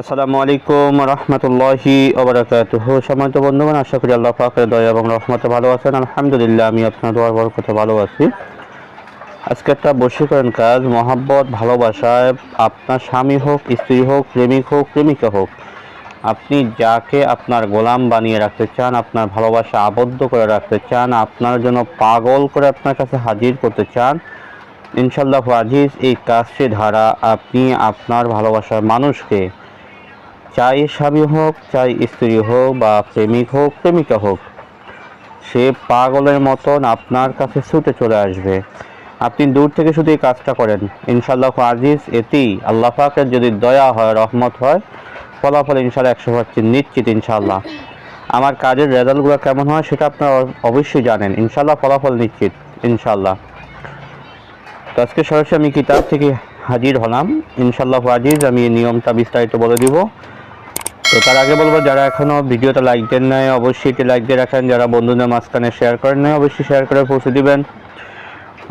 আসসালামু আলাইকুম রহমতুল্লাহি ওবরাকাতুহ সম্মানিত বন্ধুগণ, আশা করি আল্লাহ পাকের দয়া এবং রহমতে ভালো আছেন। আলহামদুলিল্লাহ, আমি আপনার দোয়ার বরকতে ভালো আছি। আজকে একটা বশীকরণ কাজ, মহাব্বত, ভালোবাসায় আপনার স্বামী হোক, স্ত্রী হোক, প্রেমিক হোক, প্রেমিকা হোক, আপনি যাকে আপনার গোলাম বানিয়ে রাখতে চান, আপনার ভালোবাসা আবদ্ধ করে রাখতে চান, আপনার জন্য পাগল করে আপনার কাছে হাজির করতে চান ইনশাল্লাহ আজিজ, এই কাজটি ধারা আপনি আপনার ভালোবাসার মানুষকে, চাই স্বামী হোক, চাই স্ত্রী হোক বা প্রেমিক হোক, প্রেমিকা হোক, সে পাগলের মতন আপনার কাছে ছুটে চলে আসবে। আপনি দূর থেকে শুধু এই কাজটা করেন। ইনশাল্লাহ আজিজ, এতেই আল্লাহ পাকের যদি দয়া হয়, রহমত হয়, ফলাফল ইনশাল্লাহ একশো পার্সেন্ট নিশ্চিত ইনশাল্লাহ আমার কাজের রেজাল্টগুলো কেমন হয় সেটা আপনারা অবশ্যই জানেন। ইনশাল্লাহ ফলাফল নিশ্চিত ইনশাল্লাহ আজকে সরাসরি আমি কিতাব থেকে হাজির হলাম। ইনশাল্লাহ আজিজ, আমি নিয়মটা বিস্তারিত বলে দিব। তো তার আগে বলব, যারা এখনও ভিডিওটা লাইক দেন নাই, অবশ্যই এটি লাইক দিয়ে রাখেন। যারা বন্ধুদের মাঝখানে শেয়ার করেন নাই, অবশ্যই শেয়ার করে পৌঁছে দিবেন।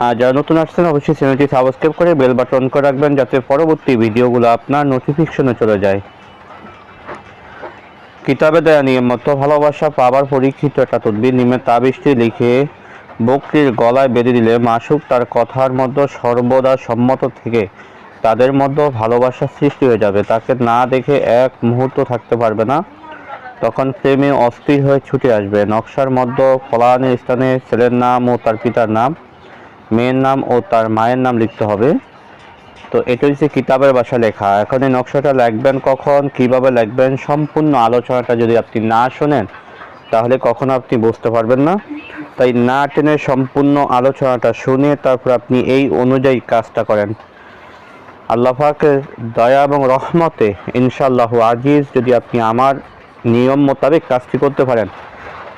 আর যারা নতুন আসছেন, অবশ্যই চ্যানেলটি সাবস্ক্রাইব করে বেল বাটন করে রাখবেন, যাতে পরবর্তী ভিডিওগুলো আপনার নোটিফিকেশনে চলে যায়। কিতাবে দেয়া নিয়ম মতো ভালোবাসা পাবার পরীক্ষিত একটা তদবির নিমে তাবিজটি লিখে বকরির গলায় বেঁধে দিলে মাসুক তার কথার মধ্যে সর্বদা সম্মত থেকে তাদের মধ্যে ভালোবাসার সৃষ্টি হয়ে যাবে। তাকে না দেখে এক মুহূর্ত থাকতে পারবে না। তখন প্রেমে অস্থির হয়ে ছুটে আসবে। নকশার মধ্যে ফলানের স্থানে ছেলের নাম ও তার পিতার নাম, মেয়ের নাম ও তার মায়ের নাম লিখতে হবে। তো এটা হচ্ছে কিতাবের ভাষা লেখা। এখন এই নকশাটা লিখবেন কখন, কীভাবে লিখবেন, সম্পূর্ণ আলোচনাটা যদি আপনি না শোনেন তাহলে কখনো আপনি বুঝতে পারবেন না। তাই না টেনে সম্পূর্ণ আলোচনাটা শুনে তারপর আপনি এই অনুযায়ী কাজটা করেন। আল্লাহ পাকের দয়া এবং রহমতে ইনশাল্লাহ আজিজ, যদি আপনি আমার নিয়ম মোতাবেক কাজটি করতে পারেন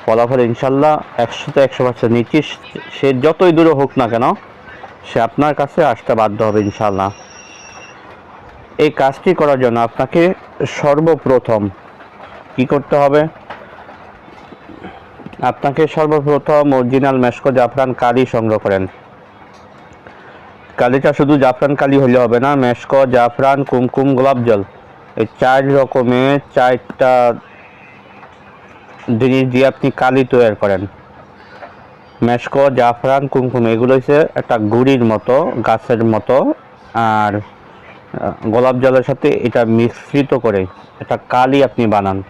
ফলাফল ইনশাল্লাহ একশোতে একশো পার্সেন্ট নিচ্ছি সে যতই দূরে হোক না কেন, সে আপনার কাছে আসতে বাধ্য হবে ইনশাল্লাহ এই কাজটি করার জন্য আপনাকে সর্বপ্রথম কি করতে হবে? আপনাকে সর্বপ্রথম অরিজিনাল মেশকো জাফরান কালি সংগ্রহ করেন। কালিটা শুধু জাফরান কালি হলে হবে না, মেশকো, জাফরান, কুমকুম, গোলাপ জল। এই চার রকমের চারটা জিনিস দিয়ে আপনি কালি তৈরি করেন। মেশকো, জাফরান, কুমকুম, এগুলো হচ্ছে একটা গুড়ির মতো, গাছের মতো, আর গোলাপ জলের সাথে এটা মিশ্রিত করে একটা কালি আপনি বানান।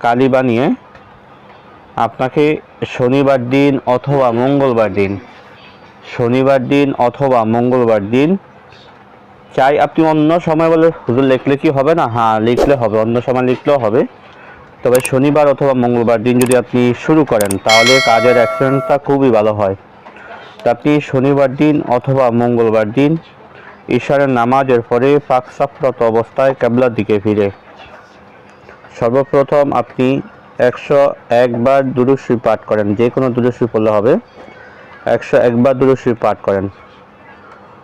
কালি বানিয়ে আপনাকে শনিবার দিন অথবা মঙ্গলবার দিন, শনিবার দিন অথবা মঙ্গলবার দিন, চাই আপনি অন্য সময় বলে হুজুর লিখলে কি হবে না? হ্যাঁ লিখলে হবে, অন্য সময় লিখলেও হবে। তবে শনিবার অথবা মঙ্গলবার দিন যদি আপনি শুরু করেন, তাহলে কাজের অ্যাক্সিডেন্টটা খুবই ভালো হয়। তা আপনি শনিবার দিন অথবা মঙ্গলবার দিন ঈশ্বরের নামাজের পরে পাকসাফরত অবস্থায় কেবলার দিকে ফিরে। সর্বপ্রথম আপনি একশো একবার দুরুশ্রী পাঠ করেন, যে কোনো দুরুশ্রী পড়লে হবে। একশো একবার দুরুশ্রী পাঠ করেন।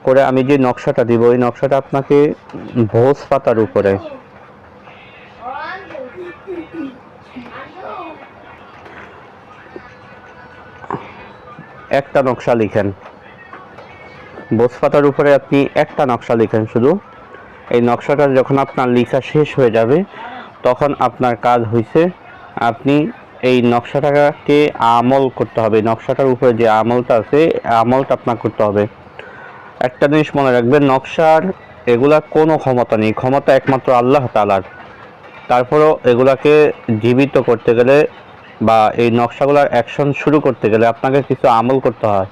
করে আমি যে নকশাটা দিব ওই নকশাটা আপনাকে ভোজ পাতার উপরে। একটা নকশা লিখেন। ভোজ পাতার উপরে আপনি একটা নকশা লিখেন শুধু। এই নকশাটা যখন আপনার লেখা শেষ হয়ে যাবে, তখন আপনার কাজ হয়েছে আপনি এই নকশাটাকে আমল করতে হবে। নকশাটার উপরে যে আমলটা আছে, আমলটা আপনার করতে হবে। একটা জিনিস মনে রাখবেন, নকশার এগুলা কোনো ক্ষমতা নেই। ক্ষমতা একমাত্র আল্লাহ তালার তারপরেও এগুলাকে জীবিত করতে গেলে বা এই নকশাগুলোর অ্যাকশন শুরু করতে গেলে আপনাকে কিছু আমল করতে হয়।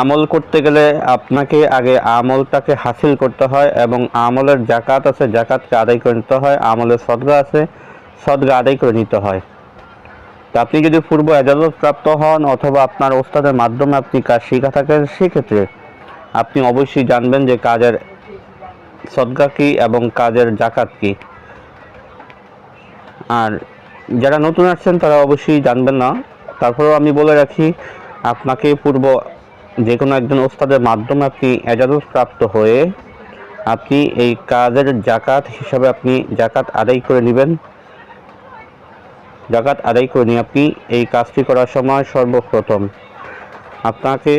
আমল করতে গেলে আপনাকে আগে আমলটাকে হাসিল করতে হয় এবং আমলের জাকাত আছে জাকাতকে আদায় করে নিতে হয়। আমলের সদগা আছে সদগা আদায় করে নিতে হয়। তো আপনি যদি পূর্ব এজাজত প্রাপ্ত হন অথবা আপনার ওস্তাদের মাধ্যমে আপনি কাজ শিখা থাকেন সেক্ষেত্রে আপনি অবশ্যই জানবেন যে কাজের সদগা কী এবং কাজের জাকাত কী। আর যারা নতুন আসছেন তারা অবশ্যই জানবেন না। তারপরেও আমি বলে রাখি, আপনাকে পূর্ব যে কোনো একজন ওস্তাদের মাধ্যমে আপনি এজাজত প্রাপ্ত হয়ে আপনি এই কাজের জাকাত হিসাবে আপনি জাকাত আদায় করে নেবেন। জাকাত আদায় নিয়ে আপনি এই কাজটি করার সময় সর্বপ্রথম আপনাকে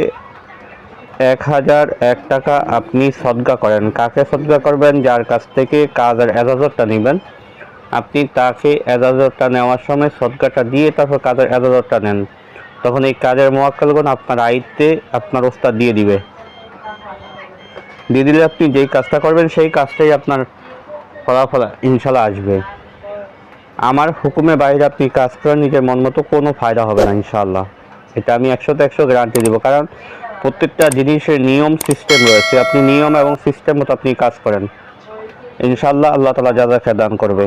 এক হাজার এক টাকা আপনি সদগা করেন। কাকে সদগা করবেন? যার কাছ থেকে কাজের এজাজতটা নেবেন। আপনি তাকে এজাজতটা নেওয়ার সময় সদগাটা দিয়ে তারপর কাজের এজাজতটা নেন। তখন এই কাজের মোয়াক্কালগুন আপনার আয়ত্তে আপনার ওস্তাদ দিয়ে দিবে। দিয়ে দিলে আপনি যেই কাজটা করবেন, সেই কাজটাই আপনার ফলাফল ইনশাল্লাহ আসবে। আমার হুকুমে বাইরে আপনি কাজ করেন, নিজের মন মতো কোনো ফায়দা হবে না ইনশাল্লাহ এটা আমি একশোতে একশো গ্যারান্টি দেবো। কারণ প্রত্যেকটা জিনিসের নিয়ম সিস্টেম রয়েছে। আপনি নিয়ম এবং সিস্টেম মতো আপনি কাজ করেন। ইনশাল্লাহ আল্লাহ তালা যা যা দান করবে।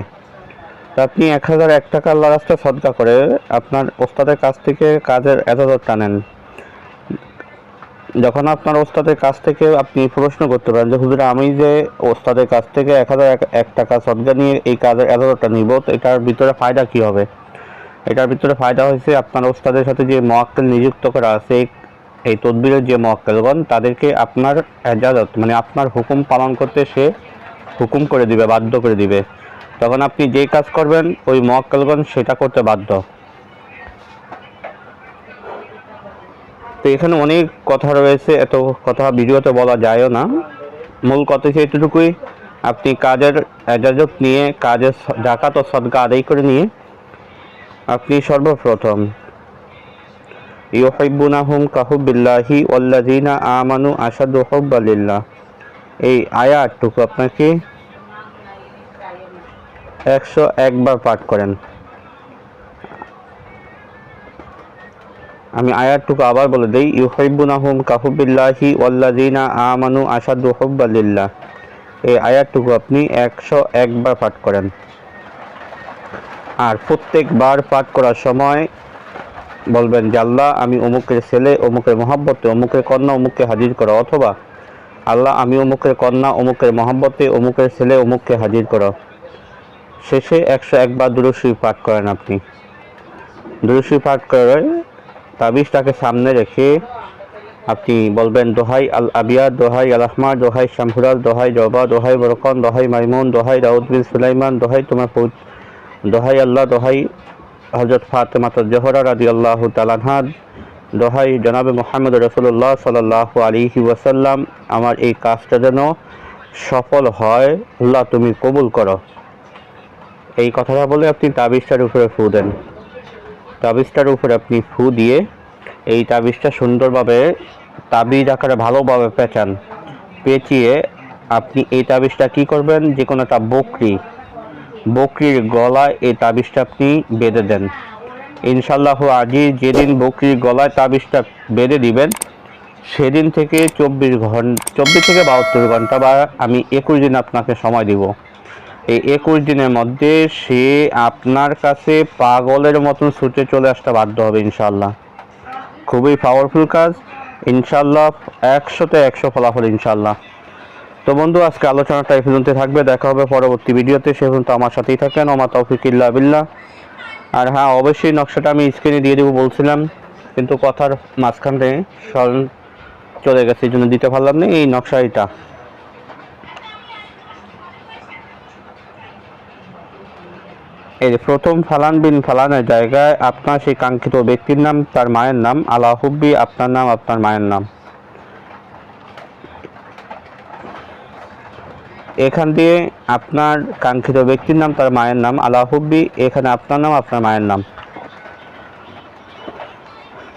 তা আপনি এক হাজার এক টাকা আল্লাহ রাস্তা সদকা করে আপনার ওস্তাদের কাছ থেকে কাজের এজাজতটা নেন যখন আপনার ওস্তাদের কাছ থেকে আপনি প্রশ্ন করতে পারেন যে, হুজুর, আমি যে ওস্তাদের কাছ থেকে এক হাজার এক- টাকা সদকা নিয়ে এই কাজের এজাজতটা নিব, তো এটার ভিতরে ফায়দা কি হবে? এটার ভিতরে ফায়দা হয়েছে আপনার ওস্তাদের সাথে যে মোয়াক্কেল নিযুক্ত করা আছে, এই- তদবিরের যে মোয়াক্কেলগণ তাদেরকে আপনার এজাজত মানে আপনার হুকুম পালন করতে সে হুকুম করে দিবে, বাধ্য করে দিবে। তখন আপনি যে কাজ করবেন, ওই মোয়াক্কেলগণ সেটা করতে বাধ্য। তো এখানে অনেক কথা রয়েছে, এত কথা ভিডিওতে বলা যায়ও না। মূল কথা হচ্ছে এতটুকুই, আপনি কাজের এজাজত নিয়ে, কাজের জাকাত ও সদকা আদায় করে নিয়ে আপনি সর্বপ্রথম। ইউহিব্বুনাহুম কাহুবিল্লাহি ওয়াল্লাযিনা আমানু আশাদু হুব্বালিল্লাহ এই আয়াতটুকু আপনাকে একশো একবার পাঠ করেন। আমি আয়াতটুকু আবার বলে দেই, ইউহিব্বুনাহুম কাহুবিল্লাহি ওয়াল্লাযিনা আমানু আশাদু হুব্বালিল্লাহ। এই আয়াতটুকু আপনি একশো একবার পাঠ করেন। আর প্রত্যেকবার পাঠ করার সময় বলবেন যে, আল্লাহ, আমি অমুকের ছেলে, অমুকের মহাব্বতে, অমুকের কন্যা, অমুককে হাজির করো। অথবা, আল্লাহ, আমি অমুকের কন্যা, অমুকের মহাব্বতে, অমুকের ছেলে, অমুককে হাজির করো। শেষে একশো একবার দুরুশি পাঠ করেন আপনি। দুরুশি পাঠ করে তাবিজটাকে সামনে রেখে আপনি বলবেন, দোহাই আল আবিয়া দোহাই আল আহমার দোহাই শামহুরাল, দোহাই জবা, দোহাই বরকন, দোহাই মাইমুন, দোহাই দাউদ বিন সুলাইমান, দোহাই তোমার পৌ- দোহাই আল্লাহ, দোহাই হজরত ফাতেমাত জোহরা রাদি আল্লাহ তালানহাদ দোহাই জনাবে মোহাম্মদ রসুল্লাহ সাল্লাহ আলিহি ওয়াসাল্লাম। আমার এই কাজটা যেন সফল হয়, আল্লাহ তুমি কবুল করো। এই কথাটা বলে আপনি তাবিজটার উপরে ফু দেন। তাবিজটার উপরে আপনি ফু দিয়ে এই তাবিজটা সুন্দরভাবে তাবিজ আকারে ভালোভাবে পেঁচান। পেঁচিয়ে আপনি এই তাবিজটা কি করবেন? যে কোনো একটা বকরি, বকরির গলায় এই তাবিজটা আপনি বেঁধে দেন। ইনশাল্লাহ আজই যেদিন বকরির গলায় তাবিজটা বেঁধে দিবেন, সেদিন থেকে চব্বিশ ঘণ্টা চব্বিশ থেকে বাহাত্তর ঘণ্টা বা আমি একুশ দিন আপনাকে সময় দিব। এই একুশ দিনের মধ্যে সে আপনার কাছে পাগলের মতন ছুটে চলে আসতে বাধ্য হবে ইনশাল্লাহ খুবই পাওয়ারফুল কাজ। ইনশাল্লাহ একশোতে একশো ফলাফল ইনশাল্লাহ তো বন্ধু, আজকে আলোচনাটা এই পর্যন্ত থাকবে। দেখা হবে পরবর্তী ভিডিওতে। সে পর্যন্ত আমার সাথেই থাকেন। আমার তৌফিক ইল্লা বিল্লাহ। আর হ্যাঁ অবশ্যই নকশাটা আমি স্ক্রিনে দিয়ে দেবো বলছিলাম, কিন্তু কথার মাঝখানে স্মরণ চলে গেছে, এই জন্য দিতে পারলাম না এই নকশা এটা এই প্রথম ফালান বিন ফালানের জায়গায় আপনার সেই কাঙ্ক্ষিত ব্যক্তির নাম, তার মায়ের নাম আলা হুব্বি, আপনার নাম, আপনার মায়ের নাম। এখান দিয়ে আপনার কাঙ্ক্ষিত ব্যক্তির নাম, তার মায়ের নাম আলা হুব্বি, এখানে আপনার নাম, আপনার মায়ের নাম।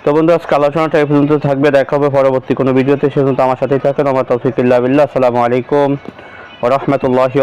তো বন্ধু, আজকে আলোচনাটা এই পর্যন্ত থাকবে, দেখা হবে পরবর্তী কোনো ভিডিওতে। সে পর্যন্ত আমার সাথেই থাকেন। আমার তৌফিক ইল্লা বিল্লাহ। আসসালামু আলাইকুম রাহমাতুল্লাহি